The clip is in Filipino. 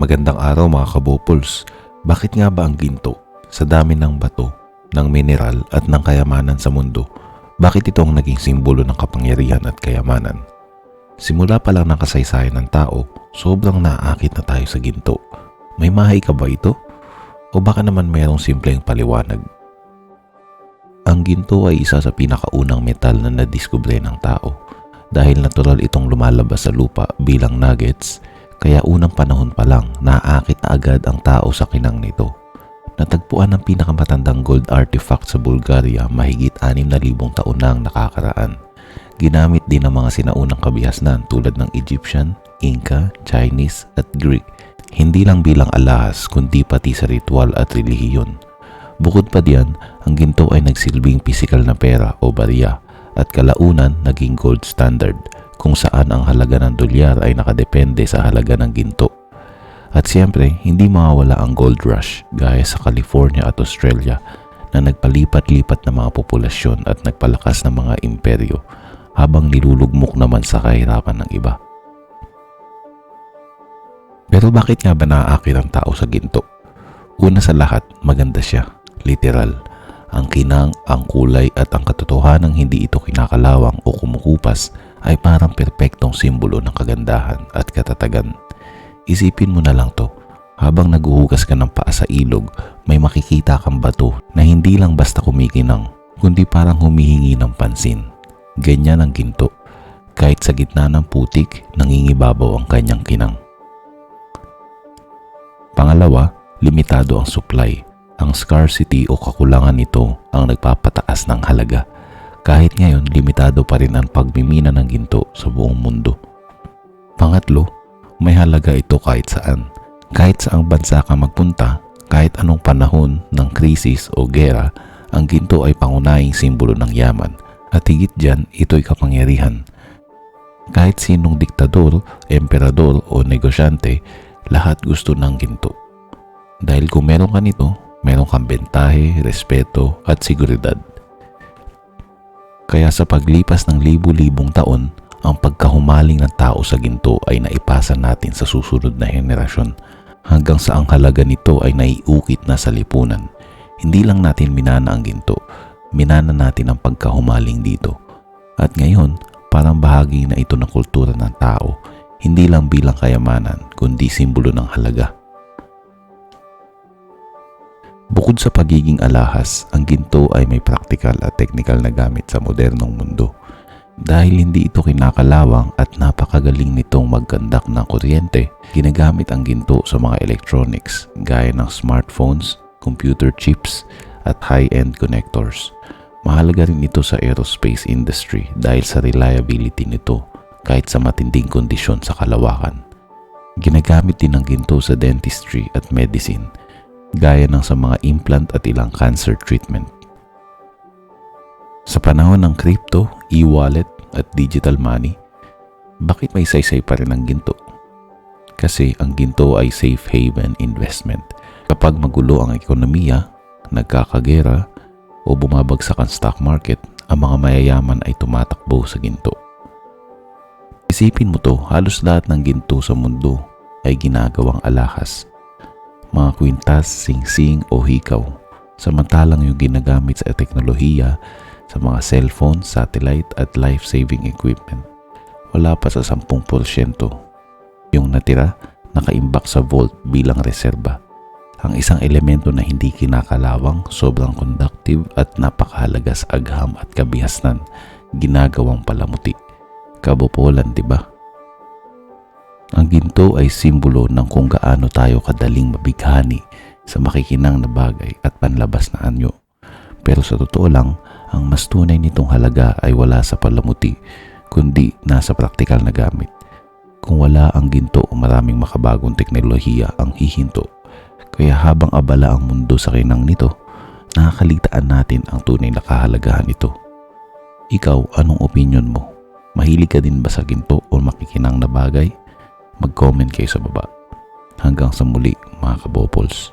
Magandang araw mga kabopols. Bakit nga ba ang ginto sa dami ng bato, ng mineral at ng kayamanan sa mundo, bakit ito ang naging simbolo ng kapangyarihan at kayamanan? Simula pa lang ng kasaysayan ng tao, sobrang naaakit na tayo sa ginto. May mahay ka ba ito? O baka naman mayroong simpleng paliwanag? Ang ginto ay isa sa pinakaunang metal na nadiskubre ng tao dahil natural itong lumalabas sa lupa bilang nuggets kaya unang panahon pa lang naaakit na agad ang tao sa kinang nito. Natagpuan ang pinakamatandang gold artifact sa Bulgaria mahigit 6,000 taon na ang nakakaraan. Ginamit din ng mga sinaunang kabihasnan tulad ng Egyptian, Inca, Chinese at Greek. Hindi lang bilang alahas kundi pati sa ritual at relihiyon. Bukod pa diyan, ang ginto ay nagsilbing pisikal na pera o barya at kalaunan naging gold standard kung saan ang halaga ng dolyar ay nakadepende sa halaga ng ginto. At siyempre, hindi mawawala ang gold rush gaya sa California at Australia na nagpalipat-lipat ng mga populasyon at nagpalakas ng mga imperyo habang nilulugmok naman sa kahirapan ng iba. Pero bakit nga ba naaakit ang tao sa ginto? Una sa lahat, maganda siya. Literal. Ang kinang, ang kulay at ang katotohanang hindi ito kinakalawang o kumukupas ay parang perpektong simbolo ng kagandahan at katatagan. Isipin mo na lang to, habang naguhugas ka ng paa sa ilog, may makikita kang bato na hindi lang basta kumikinang, kundi parang humihingi ng pansin. Ganyan ang ginto. Kahit sa gitna ng putik, nangingibabaw ang kanyang kinang. Pangalawa, limitado ang supply. Ang scarcity o kakulangan nito ang nagpapataas ng halaga. Kahit ngayon, limitado pa rin ang pagmimina ng ginto sa buong mundo. Pangatlo, may halaga ito kahit saan. Kahit saang bansa ka magpunta, kahit anong panahon ng krisis o gera, ang ginto ay pangunahing simbolo ng yaman at higit dyan ito'y kapangyarihan. Kahit sinong diktador, emperador o negosyante, lahat gusto ng ginto. Dahil kung meron ka nito, meron kang bentahe, respeto at seguridad. Kaya sa paglipas ng libu-libong taon, ang pagkahumaling ng tao sa ginto ay naipasa natin sa susunod na henerasyon hanggang sa ang halaga nito ay naiukit na sa lipunan. Hindi lang natin minana ang ginto, minana natin ang pagkahumaling dito. At ngayon, parang bahagi na ito ng kultura ng tao, hindi lang bilang kayamanan, kundi simbolo ng halaga. Bukod sa pagiging alahas, ang ginto ay may praktikal at technical na gamit sa modernong mundo. Dahil hindi ito kinakalawang at napakagaling nitong magkandak ng kuryente, ginagamit ang ginto sa mga electronics gaya ng smartphones, computer chips at high-end connectors. Mahalaga rin ito sa aerospace industry dahil sa reliability nito kahit sa matinding kondisyon sa kalawakan. Ginagamit din ang ginto sa dentistry at medicine gaya ng sa mga implant at ilang cancer treatment. Sa panahon ng crypto, e-wallet at digital money, bakit may saysay pa rin ang ginto? Kasi ang ginto ay safe haven investment. Kapag magulo ang ekonomiya, nagkakagera o bumabagsak ang stock market, ang mga mayayaman ay tumatakbo sa ginto. Isipin mo to, halos lahat ng ginto sa mundo ay ginagawang alahas. Mga kwintas, singsing o hikaw. Samantalang yung ginagamit sa teknolohiya sa mga cellphone, satellite at life-saving equipment. Wala pa sa 10%. Yung natira, nakaimbak sa vault bilang reserba. Ang isang elemento na hindi kinakalawang, sobrang conductive at napakahalaga sa agham at kabihasnan, ginagawang palamuti. Kabopolan, di ba? Ang ginto ay simbolo ng kung gaano tayo kadaling mabighani sa makikinang na bagay at panlabas na anyo. Pero sa totoo lang, ang mas tunay nitong halaga ay wala sa palamuti, kundi nasa praktikal na gamit. Kung wala ang ginto, maraming makabagong teknolohiya ang hihinto. Kaya habang abala ang mundo sa kinang nito, nakakalitaan natin ang tunay na kahalagahan nito. Ikaw, anong opinion mo? Mahilig ka din ba sa ginto o makikinang na bagay? Mag-comment kayo sa baba. Hanggang sa muli mga kabopols.